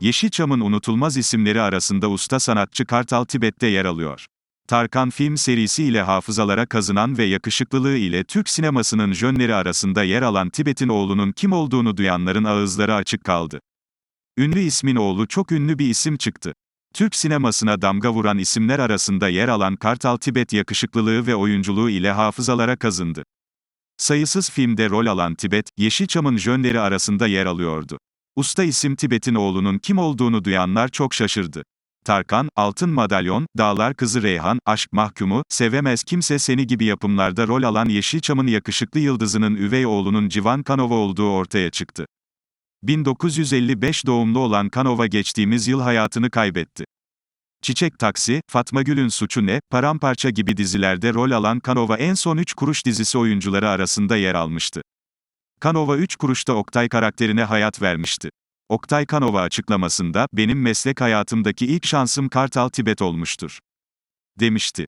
Yeşilçam'ın unutulmaz isimleri arasında usta sanatçı Kartal Tibet'te yer alıyor. Tarkan film serisi ile hafızalara kazınan ve yakışıklılığı ile Türk sinemasının jönleri arasında yer alan Tibet'in oğlunun kim olduğunu duyanların ağızları açık kaldı. Ünlü ismin oğlu çok ünlü bir isim çıktı. Türk sinemasına damga vuran isimler arasında yer alan Kartal Tibet yakışıklılığı ve oyunculuğu ile hafızalara kazındı. Sayısız filmde rol alan Tibet, Yeşilçam'ın jönleri arasında yer alıyordu. Usta isim Tibet'in oğlunun kim olduğunu duyanlar çok şaşırdı. Tarkan, Altın Madalyon, Dağlar Kızı Reyhan, Aşk Mahkumu, Sevemez Kimse Seni gibi yapımlarda rol alan Yeşilçam'ın yakışıklı yıldızının üvey oğlunun Civan Kanova olduğu ortaya çıktı. 1955 doğumlu olan Kanova geçtiğimiz yıl hayatını kaybetti. Çiçek Taksi, Fatma Gül'ün Suçu Ne, Paramparça gibi dizilerde rol alan Kanova en son 3 kuruş dizisi oyuncuları arasında yer almıştı. Kanova 3 kuruşta Oktay karakterine hayat vermişti. Oktay Kanova açıklamasında, benim meslek hayatımdaki ilk şansım Kartal Tibet olmuştur. Demişti.